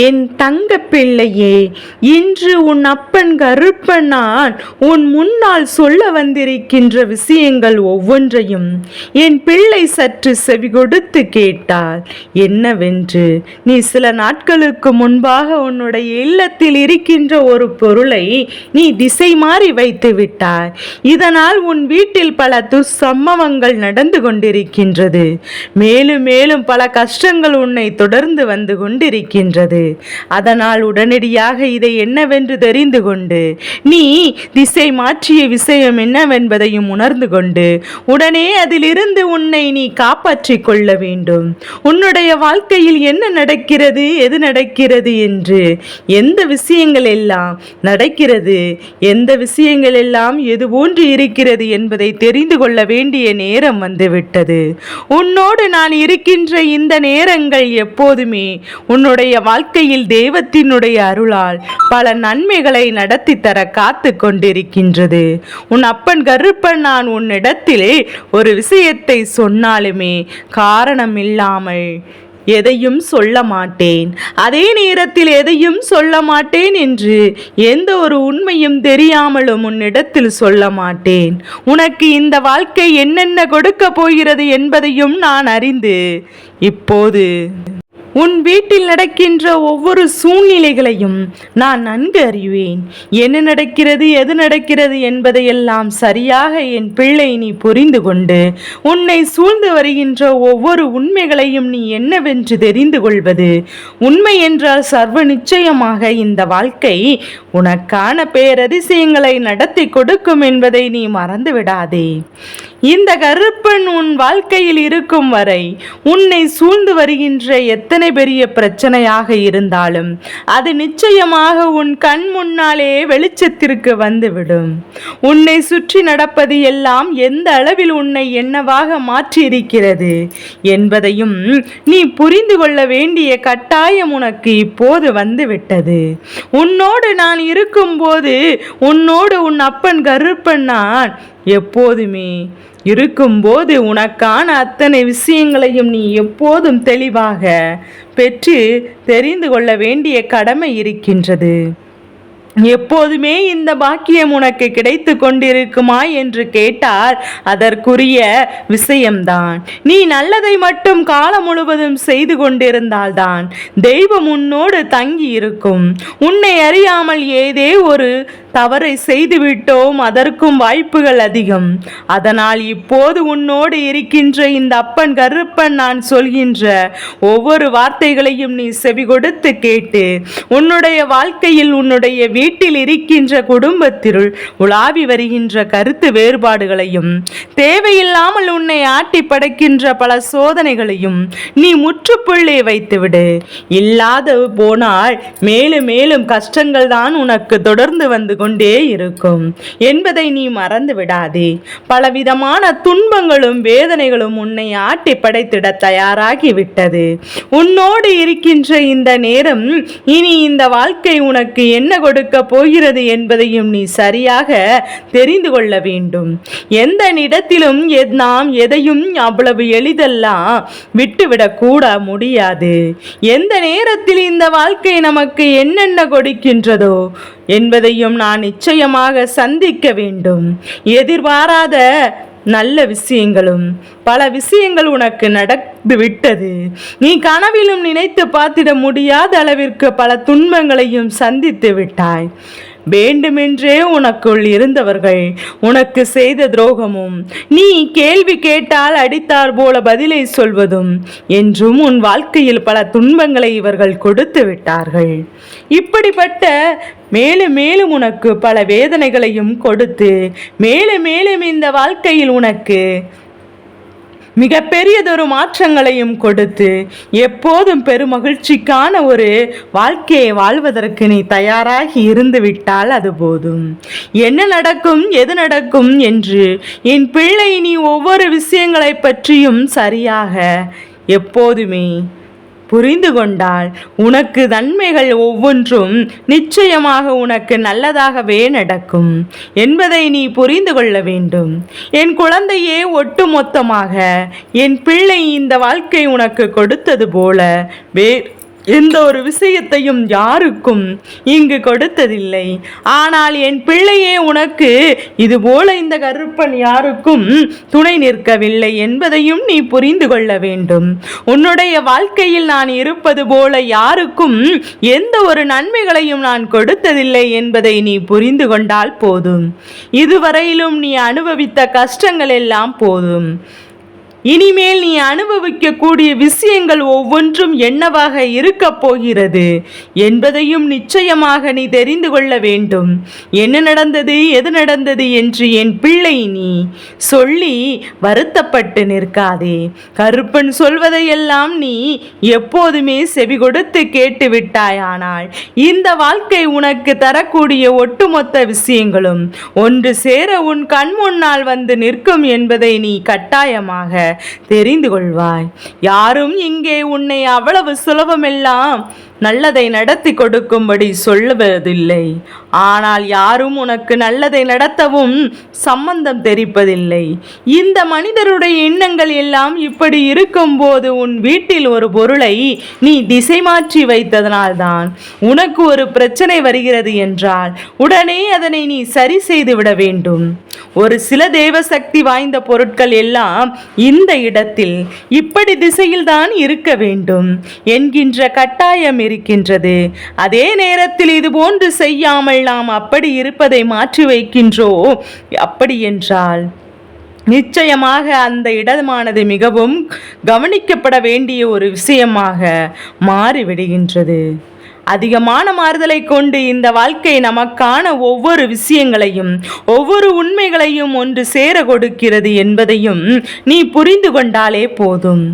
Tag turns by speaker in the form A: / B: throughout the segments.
A: என் தங்க பிள்ளையே இன்று உன் அப்பன் கருப்பனான். உன் முன்னால் சொல்ல வந்திருக்கின்ற விஷயங்கள் ஒவ்வொன்றையும் என் பிள்ளை சற்று செவி கொடுத்து கேட்டால் என்னவென்று நீ சில நாட்களுக்கு முன்பாக உன்னுடைய இல்லத்தில் இருக்கின்ற ஒரு பொருளை நீ திசை மாறி வைத்து விட்டாய். இதனால் உன் வீட்டில் பல துர்சம்பவங்கள் நடந்து கொண்டிருக்கின்றது. மேலும் மேலும் பல கஷ்டங்கள் உன்னை தொடர்ந்து வந்து கொண்டிருக்கின்றது. அதனால் உடனடியாக இதை என்னவென்று தெரிந்து கொண்டு நீ திசை மாற்றிய விஷயம் என்னவென்பதையும் உணர்ந்து கொண்டு உடனே அதிலிருந்து உன்னை நீ காப்பாற்றிக் கொள்ள வேண்டும். உன்னுடைய வாழ்க்கையில் என்ன நடக்கிறது எது நடக்கிறது என்று எந்த விஷயங்கள் எல்லாம் நடக்கிறது எந்த விஷயங்கள் எல்லாம் எது போன்று இருக்கிறது என்பதை தெரிந்து கொள்ள வேண்டிய நேரம் வந்துவிட்டது. உன்னோடு நான் இருக்கின்ற இந்த நேரங்கள் எப்போதுமே உன்னுடைய வாழ்க்கை வாழ்க்கையில் தெய்வத்தினுடைய அருளால் பல நன்மைகளை நடத்தி தர காத்து கொண்டிருக்கின்றது. உன் அப்பன் கருப்பன் நான் உன்னிடத்திலே ஒரு விஷயத்தை சொன்னாலுமே காரணம் இல்லாமல் எதையும் சொல்ல மாட்டேன். அதே நேரத்தில் எதையும் சொல்ல மாட்டேன் என்று எந்த ஒரு உண்மையும் தெரியாமலும் உன்னிடத்தில் சொல்ல மாட்டேன். உனக்கு இந்த வாழ்க்கை என்னென்ன கொடுக்க போகிறது என்பதையும் நான் அறிந்து இப்போது உன் வீட்டில் நடக்கின்ற ஒவ்வொரு சூழ்நிலைகளையும் நான் நன்கு அறிவேன். என்ன நடக்கிறது எது நடக்கிறது என்பதையெல்லாம் சரியாக என் பிள்ளை நீ புரிந்து கொண்டு உன்னை சூழ்ந்து வருகின்ற ஒவ்வொரு உண்மைகளையும் நீ என்னவென்று தெரிந்து கொள்வது. உண்மை என்றால் சர்வ நிச்சயமாக இந்த வாழ்க்கை உனக்கான பேரதிசயங்களை நடத்தி கொடுக்கும் என்பதை நீ மறந்து விடாதே இந்த கருப்பன் உன் வாழ்க்கையில் இருக்கும் வரை உன்னை சூழ்ந்து வருகின்ற எத்தனை பெரிய பிரச்சனையாக இருந்தாலும் அது நிச்சயமாக உன் கண் முன்னாலே வெளிச்சத்திற்கு வந்துவிடும். உன்னை சுற்றி நடப்பது எல்லாம் எந்த அளவில் உன்னை என்னவாக மாற்றியிருக்கிறது என்பதையும் நீ புரிந்து கொள்ள வேண்டிய கட்டாயம் உனக்கு இப்போது வந்துவிட்டது. உன்னோடு நான் இருக்கும்போது உன்னோடு உன் அப்பன் கருப்பன் நான் எப்போதுமே இருக்கும்போது உனக்கான அத்தனை விஷயங்களையும் நீ எப்போதும் தெளிவாக பெற்று தெரிந்து கொள்ள வேண்டிய கடமை இருக்கின்றது. எப்போதுமே இந்த பாக்கியம் உனக்கு கிடைத்து கொண்டிருக்குமா என்று கேட்டார். அதற்குரிய விஷயம்தான். நீ நல்லதை மட்டும் காலம் முழுவதும் செய்து கொண்டிருந்தால்தான் தெய்வம் உன்னோடு தங்கி இருக்கும் உன்னை அறியாமல் ஏதே ஒரு தவறை செய்துவிட்டோம். அதற்கும் வாய்ப்புகள் அதிகம். அதனால் இப்போது உன்னோடு இருக்கின்ற இந்த அப்பன் கருப்பன் நான் சொல்கின்ற ஒவ்வொரு வார்த்தைகளையும் நீ செவி கொடுத்து கேட்டு உன்னுடைய வாழ்க்கையில் உன்னுடைய வீட்டில் இருக்கின்ற குடும்பத்திற்குள் உலாவி வருகின்ற கருத்து வேறுபாடுகளையும் தேவையில்லாமல் உன்னை ஆட்டி படைக்கின்ற பல சோதனைகளையும் நீ முற்றுப்புள்ளே வைத்துவிடு. இல்லாத போனால் மேலும் மேலும் கஷ்டங்கள் தான் உனக்கு தொடர்ந்து வந்து கொண்டே இருக்கும். என்பதை நீ மறந்து விடாதே. பலவிதமான துன்பங்களும் வேதனைகளும் உன்னை ஆட்டி படைத்திட தயாராகிவிட்டது. உன்னோடு இருக்கின்ற இந்த நேரம் இனி இந்த வாழ்க்கை உனக்கு என்ன கொடுக்க போகிறது என்பதையும் நீ சரியாக தெரிந்து கொள்ள வேண்டும். எந்த இடத்திலும் எத்- நாம் எதையும் அவ்வளவு எளிதெல்லாம் விட்டுவிடக் கூட முடியாது. எந்த நேரத்தில் இந்த வாழ்க்கை நமக்கு என்னென்ன கொடுக்கின்றதோ என்பதையும் நான் நிச்சயமாக சந்திக்க வேண்டும். எதிர்பாராத நல்ல விஷயங்களும் பல விஷயங்கள் உனக்கு நடந்து விட்டது நீ கனவிலும் நினைத்து பார்த்திட முடியாத அளவிற்கு பல துன்பங்களையும் சந்தித்து விட்டாய். வேண்டுமென்றே உனக்குள் இருந்தவர்கள். உனக்கு செய்த துரோகமும் நீ கேள்வி கேட்டால் அடித்தார் போல பதிலை சொல்வதும் என்றும் உன் வாழ்க்கையில் பல துன்பங்களை இவர்கள் கொடுத்து விட்டார்கள். இப்படிப்பட்ட மேலும் மேலும் உனக்கு பல வேதனைகளையும் கொடுத்து மேலும் மேலும் இந்த வாழ்க்கையில் உனக்கு மிகப்பெரியதொரு மாற்றங்களையும் கொடுத்து எப்போதும் பெருமகிழ்ச்சிக்கான ஒரு வாழ்க்கையை வாழ்வதற்கு நீ தயாராகி இருந்து விட்டால் அது போதும். என்ன நடக்கும் எது நடக்கும் என்று என் பிள்ளை நீ ஒவ்வொரு விஷயங்களை பற்றியும் சரியாக எப்போதுமே புரிந்து கொண்டால் உனக்கு நன்மைகள் ஒவ்வொன்றும் நிச்சயமாக உனக்கு நல்லதாகவே நடக்கும் என்பதை நீ புரிந்து கொள்ள வேண்டும். என் குழந்தையே ஒட்டுமொத்தமாக என் பிள்ளை இந்த வாழ்க்கை உனக்கு கொடுத்தது போல வே எந்த ஒரு விஷயத்தையும் யாருக்கும் இங்கு கொடுத்ததில்லை. ஆனால் என் பிள்ளையே உனக்கு இதுபோல இந்த கருப்பன் யாருக்கும் துணை நிற்கவில்லை என்பதையும் நீ புரிந்து கொள்ள வேண்டும். உன்னுடைய வாழ்க்கையில் நான் இருப்பது போல யாருக்கும் எந்த ஒரு நன்மைகளையும் நான் கொடுத்ததில்லை என்பதை நீ புரிந்து கொண்டால் போதும். இதுவரையிலும் நீ அனுபவித்த கஷ்டங்கள் எல்லாம் போதும். இனிமேல் நீ அனுபவிக்கக்கூடிய விஷயங்கள் ஒவ்வொன்றும் என்னவாக இருக்கப் போகிறது என்பதையும் நிச்சயமாக நீ தெரிந்து கொள்ள வேண்டும். என்ன நடந்தது எது நடந்தது என்று என் பிள்ளை நீ சொல்லி வருத்தப்பட்டு நிற்காதே. கருப்பன் சொல்வதையெல்லாம் நீ எப்போதுமே செவி கொடுத்து கேட்டு விட்டாயானால் இந்த வாழ்க்கை உனக்கு தரக்கூடிய ஒட்டுமொத்த விஷயங்களும் ஒன்று சேர உன் கண் முன்னால் வந்து நிற்கும் என்பதை நீ கட்டாயமாக தெரிந்து கொள்வாய். யாரும் இங்கே உன்னை அவ்வளவு சுலபமெல்லாம் நல்லதை நடத்தி கொடுக்கும்படி சொல்லுவதில்லை. ஆனால் யாரும் உனக்கு நல்லதை நடத்தவும் சம்பந்தம் தெரிப்பதில்லை. இந்த மனிதருடைய எண்ணங்கள் எல்லாம் இப்படி இருக்கும்போது உன் வீட்டில் ஒரு பொருளை நீ திசை மாற்றி வைத்ததனால்தான் உனக்கு ஒரு பிரச்சனை வருகிறது என்றால் உடனே அதனை நீ சரி செய்து விட வேண்டும். ஒரு சில தேவசக்தி வாய்ந்த பொருட்கள் எல்லாம் இந்த இடத்தில் இப்படி திசையில்தான் இருக்க வேண்டும் என்கின்ற கட்டாயம் இருக்கின்றது. அதே நேரத்தில் இது போன்று செய்யாமல் எல்லாம் அப்படி இருப்பதை மாற்றி வைக்கின்றோ? அப்படி என்றால் நிச்சயமாக அந்த இடமானது மிகவும் கவனிக்கப்பட வேண்டிய ஒரு விஷயமாக மாறிவிடுகின்றது. அதிகமான மாறுதலை கொண்டு இந்த வாழ்க்கை நமக்கான ஒவ்வொரு விஷயங்களையும் ஒவ்வொரு உண்மைகளையும் ஒன்று சேர கொடுக்கிறது என்பதையும் நீ புரிந்து கொண்டாலே போதும்.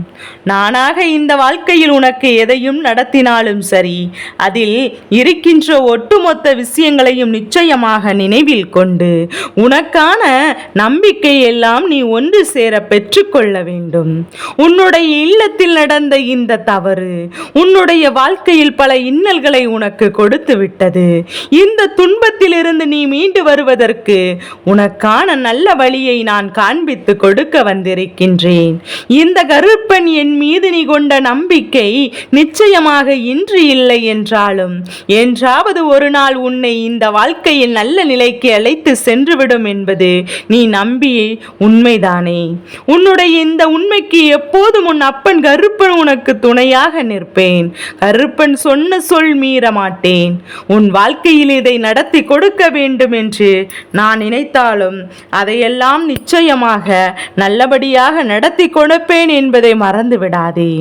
A: நானாக இந்த வாழ்க்கையில் உனக்கு எதையும் நடத்தினாலும் சரி அதில் இருக்கின்ற ஒட்டுமொத்த விஷயங்களையும் நிச்சயமாக நினைவில் கொண்டு உனக்கான நம்பிக்கை எல்லாம் நீ ஒன்று சேர பெற்றுக்கொள்ள வேண்டும். உன்னுடைய இல்லத்தில் நடந்த இந்த தவறு உன்னுடைய வாழ்க்கையில் பல இன்னல்களை உனக்கு கொடுத்து விட்டது. இந்த துன்பத்திலிருந்து நீ மீண்டு வருவதற்கு உனக்கான நல்ல வழியை நான் காண்பித்து கொடுக்க வந்திருக்கின்றேன். இந்த கருப்பன் என் மீது நீ கொண்ட நம்பிக்கை நிச்சயமாக இன்று இல்லை என்றாலும் என்றாவது ஒரு நாள் உன்னை இந்த வாழ்க்கையில் நல்ல நிலைக்கு அழைத்து சென்றுவிடும் என்பது நீ நம்பி உண்மைதானே. உன்னுடைய இந்த உண்மைக்கு எப்போதும் உன் அப்பன் கருப்பன் உனக்கு துணையாக நிற்பேன். கருப்பன் சொன்ன சொல் மீற மாட்டேன் உன் வாழ்க்கையில் இதை நடத்தி கொடுக்க வேண்டும் என்று நான் நினைத்தாலும் அதையெல்லாம் நிச்சயமாக நல்லபடியாக நடத்தி கொடுப்பேன் என்பதை மறந்து விடாதே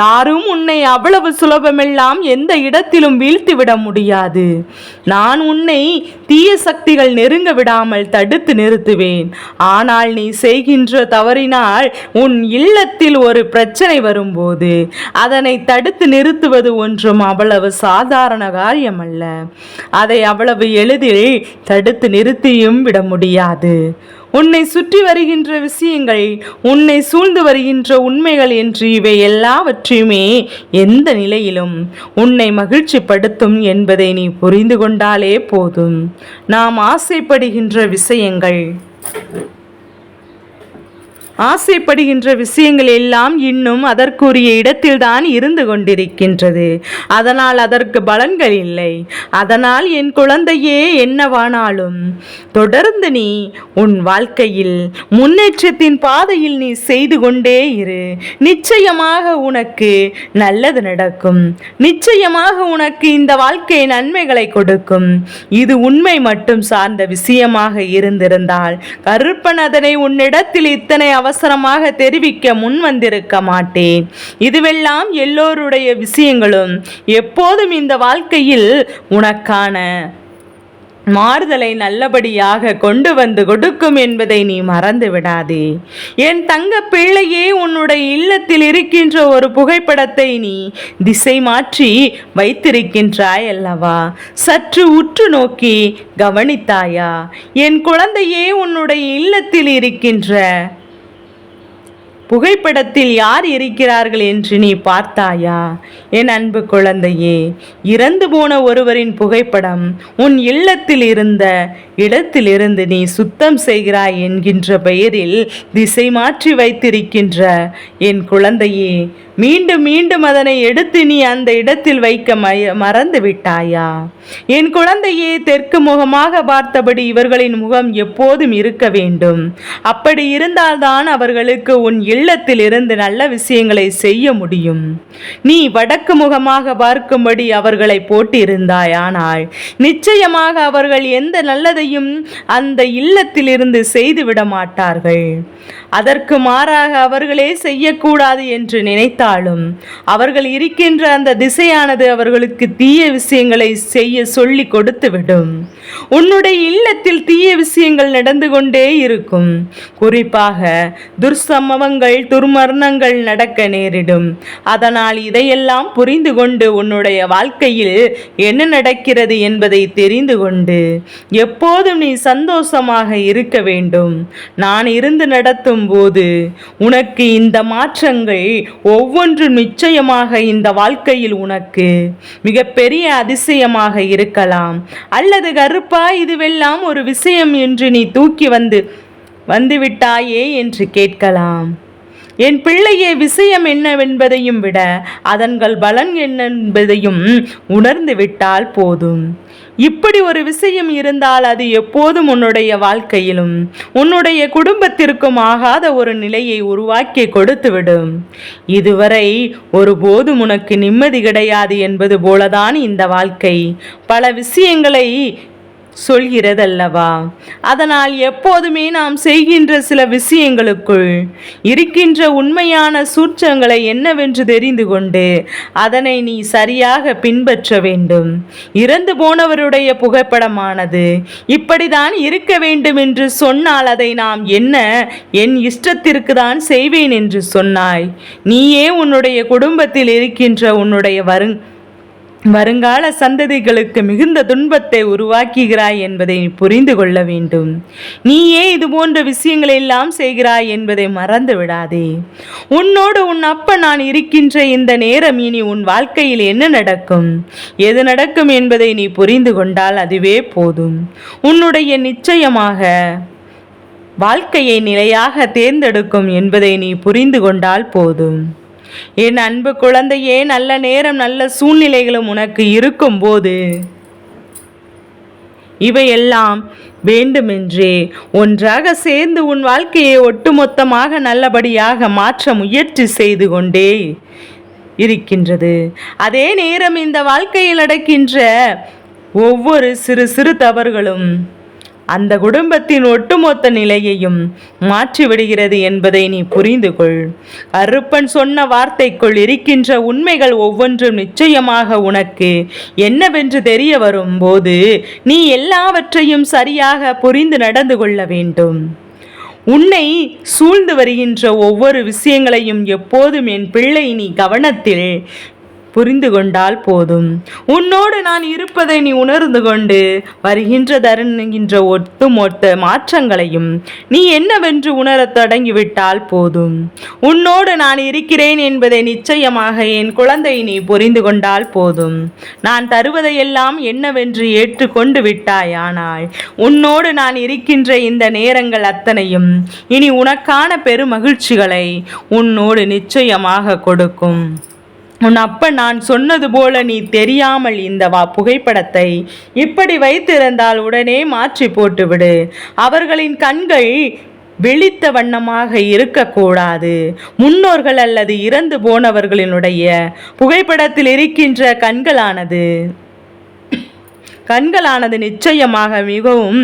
A: யாரும் உன்னை அவ்வளவு சுலபமெல்லாம் எந்த இடத்திலும் வீழ்த்திவிட முடியாது. நான் உன்னை தீய சக்திகள் நெருங்க விடாமல் தடுத்து நிறுத்துவேன். ஆனால் நீ செய்கின்ற தவறினால் உன் இல்லத்தில் ஒரு பிரச்சனை வரும்போது அதனை தடுத்து நிறுத்துவது ஒன்றும் அவ்வளவு சாதாரண காரியம் அல்ல அதை அவ்வளவு எளிதில் தடுத்து நிறுத்தியும் விட முடியாது. உன்னை சுற்றி வருகின்ற விஷயங்கள் உன்னை சூழ்ந்து வருகின்ற உண்மைகள் என்று இவை எல்லாவற்றையுமே எந்த நிலையிலும் உன்னை மகிழ்ச்சிப்படுத்தும் என்பதை நீ புரிந்து கொண்டாலே போதும். நாம் ஆசைப்படுகின்ற விஷயங்கள். ஆசைப்படுகின்ற விஷயங்கள் எல்லாம் இன்னும் அதற்குரிய இடத்தில்தான் இருந்து கொண்டிருக்கின்றது. அதனால் அதற்கு பலன்கள் இல்லை. அதனால் என் குழந்தையே என்னவானாலும் தொடர்ந்து நீ உன் வாழ்க்கையில் முன்னேற்றத்தின் பாதையில் நீ செய்து கொண்டே இரு. நிச்சயமாக உனக்கு நல்லது நடக்கும். நிச்சயமாக உனக்கு இந்த வாழ்க்கை நன்மைகளை கொடுக்கும். இது உண்மை மட்டும் சார்ந்த விஷயமாக இருந்திருந்தால் கருப்பன் அதனை உன்னிடத்தில் இத்தனை அவசரமாக தெரிவிக்க முன் வந்திருக்க மாட்டேன் இதுவெல்லாம் எல்லோருடைய விஷயங்களும். எப்போதும் இந்த வாழ்க்கையில் உனக்கான மாறுதலை நல்லபடியாக கொண்டு வந்து கொடுக்கும் என்பதை நீ மறந்து விடாதே. என் தங்க பிள்ளையே உன்னுடைய இல்லத்தில் இருக்கின்ற ஒரு புகைப்படத்தை நீ திசை மாற்றி வைத்திருக்கின்றாய் அல்லவா? சற்று உற்று நோக்கி கவனித்தாயா? என் குழந்தையே உன்னுடைய இல்லத்தில் இருக்கின்ற புகைப்படத்தில் யார் இருக்கிறார்கள் என்று நீ பார்த்தாயா? என் அன்பு குழந்தையே இறந்து போன ஒருவரின் புகைப்படம் உன் இல்லத்தில் இருந்த இடத்திலிருந்து நீ சுத்தம் செய்கிறாய் என்கின்ற பெயரில் திசை மாற்றி வைத்திருக்கின்ற என் குழந்தையே மீண்டும் மீண்டும் அதனை எடுத்து நீ அந்த இடத்தில் வைக்க மய- மறந்து விட்டாயா? என் குழந்தையே தெற்கு முகமாக பார்த்தபடி இவர்களின் முகம் எப்போதும் இருக்க வேண்டும். அப்படி இருந்தால்தான் அவர்களுக்கு உன் இல்லத்தில் இருந்து நல்ல விஷயங்களை செய்ய முடியும். நீ வடக்கு முகமாக பார்க்கும்படி அவர்களை போட்டிருந்தாயானால் நிச்சயமாக அவர்கள் எந்த நல்லதையும் அந்த இல்லத்திலிருந்து செய்துவிட மாட்டார்கள். அதற்கு மாறாக அவர்களே செய்யக்கூடாது என்று பார்த்தாலும் அவர்கள் இருக்கின்ற அந்த திசையானது அவர்களுக்கு தீய விஷயங்களை செய்ய சொல்லி கொடுத்துவிடும். உன்னுடைய இல்லத்தில் தீய விஷயங்கள் நடந்து கொண்டே இருக்கும். குறிப்பாக துர்சம்பவங்கள் துர்மரணங்கள் நடக்க நேரிடும். அதனால் இதையெல்லாம் புரிந்து கொண்டு உன்னுடைய வாழ்க்கையில் என்ன நடக்கிறது என்பதை தெரிந்து கொண்டு எப்போதும் நீ சந்தோஷமாக இருக்க வேண்டும். நான் இருந்து நடத்தும் போது உனக்கு இந்த மாற்றங்கள் ஒவ்வொரு ஒவ்வொன்று நிச்சயமாக இந்த வாழ்க்கையில் உனக்கு மிகப்பெரிய அதிசயமாக இருக்கலாம். அல்லது கருப்பா இதுவெல்லாம் ஒரு விஷயம் என்று நீ தூக்கி வந்து வந்துவிட்டாயே என்று கேட்கலாம். என் பிள்ளையே விஷயம் என்னவென்பதையும் விட அதன்கள் பலன் என்னென்பதையும் உணர்ந்து விட்டால் போதும். இப்படி ஒரு விஷயம் இருந்தால் அது எப்போதும் உன்னுடைய வாழ்க்கையிலும் உன்னுடைய குடும்பத்திற்கும் ஆகாத ஒரு நிலையை உருவாக்கி கொடுத்துவிடும். இதுவரை ஒருபோதும் உனக்கு நிம்மதி கிடையாது என்பது போலதான் இந்த வாழ்க்கை. பல விஷயங்களை சொல்கிறதல்லவா? அதனால் எப்போதுமே நாம் செய்கின்ற சில விஷயங்களுக்குள் இருக்கின்ற உண்மையான சூற்றங்களை என்னவென்று தெரிந்து கொண்டு அதனை நீ சரியாக பின்பற்ற வேண்டும். இறந்து போனவருடைய புகைப்படமானது இப்படிதான் இருக்க வேண்டும் என்று சொன்னால் அதை நாம் என்ன என் இஷ்டத்திற்கு தான் செய்வேன் என்று சொன்னாய். நீயே உன்னுடைய குடும்பத்தில் இருக்கின்ற உன்னுடைய வருங் வருங்கால சந்ததிகளுக்கு மிகுந்த துன்பத்தை உருவாக்குகிறாய் என்பதை நீ புரிந்து கொள்ள வேண்டும். நீயே இது போன்ற விஷயங்களை எல்லாம் செய்கிறாய் என்பதை மறந்து விடாதே. உன்னோடு உன் அப்ப நான் இருக்கின்ற இந்த நேரம் இனி உன் வாழ்க்கையில் என்ன நடக்கும்? எது நடக்கும் என்பதை நீ புரிந்து கொண்டால் அதுவே போதும். உன்னுடைய நிச்சயமாக வாழ்க்கையை நிலையாக தேர்ந்தெடுக்கும் என்பதை நீ புரிந்து கொண்டால் போதும். என் அன்பு குழந்தையே நல்ல நேரம் நல்ல சூழ்நிலைகளும் உனக்கு இருக்கும்போது இவையெல்லாம் வேண்டுமென்றே ஒன்றாக சேர்ந்து உன் வாழ்க்கையை ஒட்டுமொத்தமாக நல்லபடியாக மாற்ற முயற்சி செய்து கொண்டே இருக்கின்றது. அதே நேரம் இந்த வாழ்க்கையில் நடக்கின்ற ஒவ்வொரு சிறு சிறு தவறுகளும் அந்த குடும்பத்தின் ஒட்டுமொத்த நிலையையும் மாற்றிவிடுகிறது என்பதை நீ புரிந்து கொள் அருப்பன் சொன்ன வார்த்தைக்குள் இருக்கின்ற உண்மைகள் ஒவ்வொன்றும் நிச்சயமாக உனக்கு என்னவென்று தெரிய வரும்போது நீ எல்லாவற்றையும் சரியாக புரிந்து நடந்து கொள்ள வேண்டும். உன்னை சூழ்ந்து வருகின்ற ஒவ்வொரு விஷயங்களையும் எப்போதும் என் பிள்ளை நீ கவனத்தில் புரிந்து கொண்டால் போதும். உன்னோடு நான் இருப்பதை நீ உணர்ந்து கொண்டு வருகின்ற தருணுகின்ற ஒட்டுமொத்த மாற்றங்களையும் நீ என்னவென்று உணரத் தொடங்கிவிட்டால் போதும். உன்னோடு நான் இருக்கிறேன் என்பதை நிச்சயமாக என் குழந்தை நீ புரிந்து கொண்டால் போதும். நான் தருவதையெல்லாம் என்னவென்று ஏற்றுக்கொண்டு விட்டாயானால் உன்னோடு நான் இருக்கின்ற இந்த நேரங்கள் அத்தனையும் இனி உனக்கான பெருமகிழ்ச்சிகளை உன்னோடு நிச்சயமாக கொடுக்கும். உன் அப்ப நான் சொன்னது போல நீ தெரியாமல் இந்த வா புகைப்படத்தை இப்படி வைத்திருந்தால் உடனே மாற்றி போட்டுவிடு. அவர்களின் கண்கள் விழித்த வண்ணமாக இருக்கக்கூடாது. முன்னோர்கள் அல்லது இறந்து போனவர்களினுடைய புகைப்படத்தில் இருக்கின்ற கண்களானது. கண்களானது நிச்சயமாக மிகவும்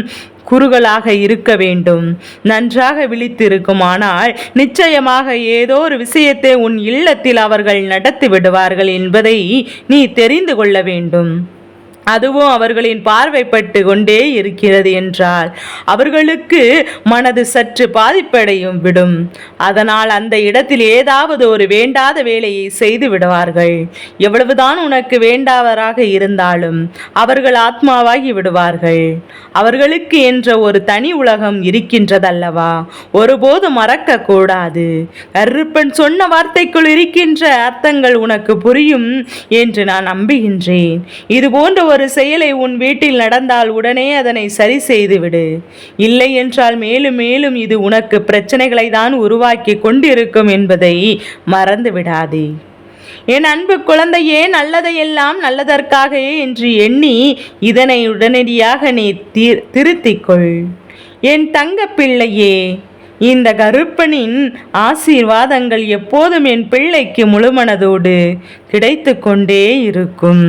A: குறுகலாக இருக்க வேண்டும். நன்றாக விழித்திருக்கும் ஆனால் நிச்சயமாக ஏதோ ஒரு விஷயத்தை உன் இல்லத்தில் அவர்கள் நடத்தி விடுவார்கள் என்பதை நீ தெரிந்து கொள்ள வேண்டும். அதுவும் அவர்களின் பார்வைப்பட்டு கொண்டே இருக்கிறது என்றால் அவர்களுக்கு மனது சற்று பாதிப்படையும் விடும். அதனால் அந்த இடத்தில் ஏதாவது ஒரு வேண்டாத வேலையை செய்து விடுவார்கள். எவ்வளவுதான் உனக்கு வேண்டாவராக இருந்தாலும் அவர்கள் ஆத்மாவாகி விடுவார்கள். அவர்களுக்கு என்ற ஒரு தனி உலகம் இருக்கின்றதல்லவா? ஒருபோது மறக்க கூடாது கருப்பன் சொன்ன வார்த்தைக்குள் இருக்கின்ற அர்த்தங்கள் உனக்கு புரியும் என்று நான் நம்புகின்றேன். இது போன்ற ஒரு செயலை உன் வீட்டில் நடந்தால் உடனே அதனை சரி செய்துவிடு. இல்லை என்றால் மேலும் மேலும் இது உனக்கு பிரச்சனைகளை தான் உருவாக்கி கொண்டிருக்கும் என்பதை மறந்து விடாதே. என் அன்பு குழந்தையே நல்லதையெல்லாம் நல்லதற்காகவே என்று எண்ணி இதனை உடனடியாக நீ தி- திருத்திக் கொள் என் தங்க பிள்ளையே இந்த கருப்பனின் ஆசீர்வாதங்கள் எப்போதும் என் பிள்ளைக்கு முழுமனதோடு கிடைத்து கொண்டே இருக்கும்.